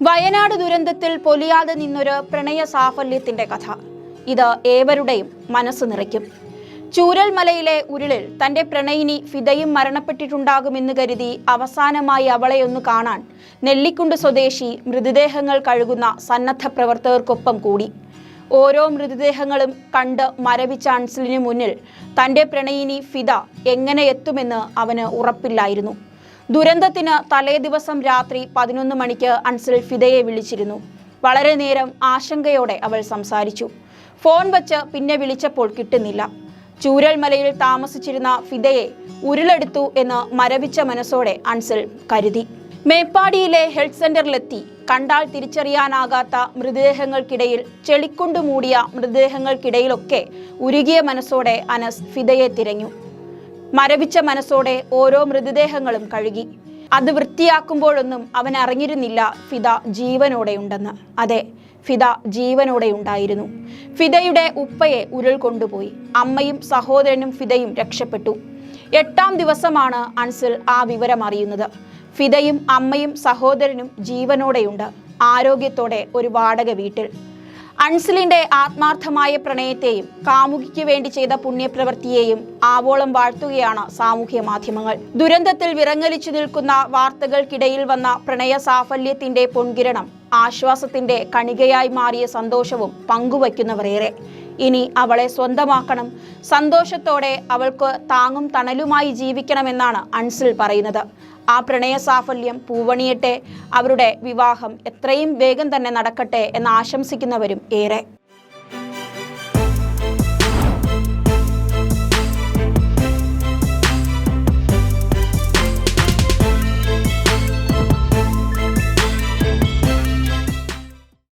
വയനാട് ദുരന്തത്തിൽ പൊലിയാതെ നിന്നൊരു പ്രണയ സാഫല്യത്തിന്റെ കഥ. ഇത് ഏവരുടെയും മനസ്സ് നിറയ്ക്കും. ചൂരൽമലയിലെ ഉരുളിൽ തന്റെ പ്രണയിനി ഫിദയും മരണപ്പെട്ടിട്ടുണ്ടാകുമെന്ന് കരുതി അവസാനമായി അവളെ ഒന്ന് കാണാൻ നെല്ലിക്കുണ്ട് സ്വദേശി മൃതദേഹങ്ങൾ കഴുകുന്ന സന്നദ്ധ പ്രവർത്തകർക്കൊപ്പം കൂടി. ഓരോ മൃതദേഹങ്ങളും കണ്ട് മരവിച്ച അൻസലിനു മുന്നിൽ തന്റെ പ്രണയിനി ഫിദ എങ്ങനെ എത്തുമെന്ന് അവന് ഉറപ്പില്ലായിരുന്നു. ദുരന്തത്തിന് തലേ ദിവസം രാത്രി പതിനൊന്ന് മണിക്ക് അൻസൽ ഫിദയെ വിളിച്ചിരുന്നു. വളരെ നേരം ആശങ്കയോടെ അവൾ സംസാരിച്ചു. ഫോൺ വച്ച് പിന്നെ വിളിച്ചപ്പോൾ കിട്ടുന്നില്ല. ചൂരൽമലയിൽ താമസിച്ചിരുന്ന ഫിദയെ ഉരുളെടുത്തു എന്ന് മരവിച്ച മനസ്സോടെ അൻസൽ കരുതി. മേപ്പാടിയിലെ ഹെൽത്ത് സെന്ററിലെത്തി. കണ്ടാൽ തിരിച്ചറിയാനാകാത്ത മൃതദേഹങ്ങൾക്കിടയിൽ ചെളിക്കൊണ്ടു മൂടിയ മൃതദേഹങ്ങൾക്കിടയിലൊക്കെ ഉരുകിയ മനസ്സോടെ അനസ് ഫിദയെ തിരഞ്ഞു. മരവിച്ച മനസ്സോടെ ഓരോ മൃതദേഹങ്ങളും കഴുകി. അത് വൃത്തിയാക്കുമ്പോഴൊന്നും അവൻ അറിഞ്ഞിരുന്നില്ല ഫിദ ജീവനോടെയുണ്ടെന്ന്. അതെ ഫിദ ജീവനോടെയുണ്ടായിരുന്നു. ഫിദയുടെ ഉപ്പയെ ഉരുൾ കൊണ്ടുപോയി. അമ്മയും സഹോദരനും ഫിദയും രക്ഷപ്പെട്ടു. എട്ടാം ദിവസമാണ് അൻസിൽ ആ വിവരം അറിയുന്നത്. ഫിദയും അമ്മയും സഹോദരനും ജീവനോടെയുണ്ട്. ആരോഗ്യത്തോടെ ഒരു വാടക വീട്ടിൽ. അൻസിലിന്റെ ആത്മാർത്ഥമായ പ്രണയത്തെയും കാമുകിക്ക് വേണ്ടി ചെയ്ത പുണ്യപ്രവൃത്തിയെയും ആവോളം വാഴ്ത്തുകയാണ് സാമൂഹ്യ മാധ്യമങ്ങൾ. ദുരന്തത്തിൽ വിറങ്ങലിച്ചു നിൽക്കുന്ന വാർത്തകൾക്കിടയിൽ വന്ന പ്രണയ സാഫല്യത്തിന്റെ പൊൻകിരണം ആശ്വാസത്തിന്റെ കണികയായി മാറിയ സന്തോഷവും പങ്കുവയ്ക്കുന്നവരേറെ. ഇനി അവളെ സ്വന്തമാക്കണം. സന്തോഷത്തോടെ അവൾക്ക് താങ്ങും തണലുമായി ജീവിക്കണമെന്നാണ് അൻസിൽ പറയുന്നത്. ആ പ്രണയ സാഫല്യം പൂവണിയട്ടെ. അവരുടെ വിവാഹം എത്രയും വേഗം തന്നെ നടക്കട്ടെ എന്ന് ആശംസിക്കുന്നവരും ഏറെ.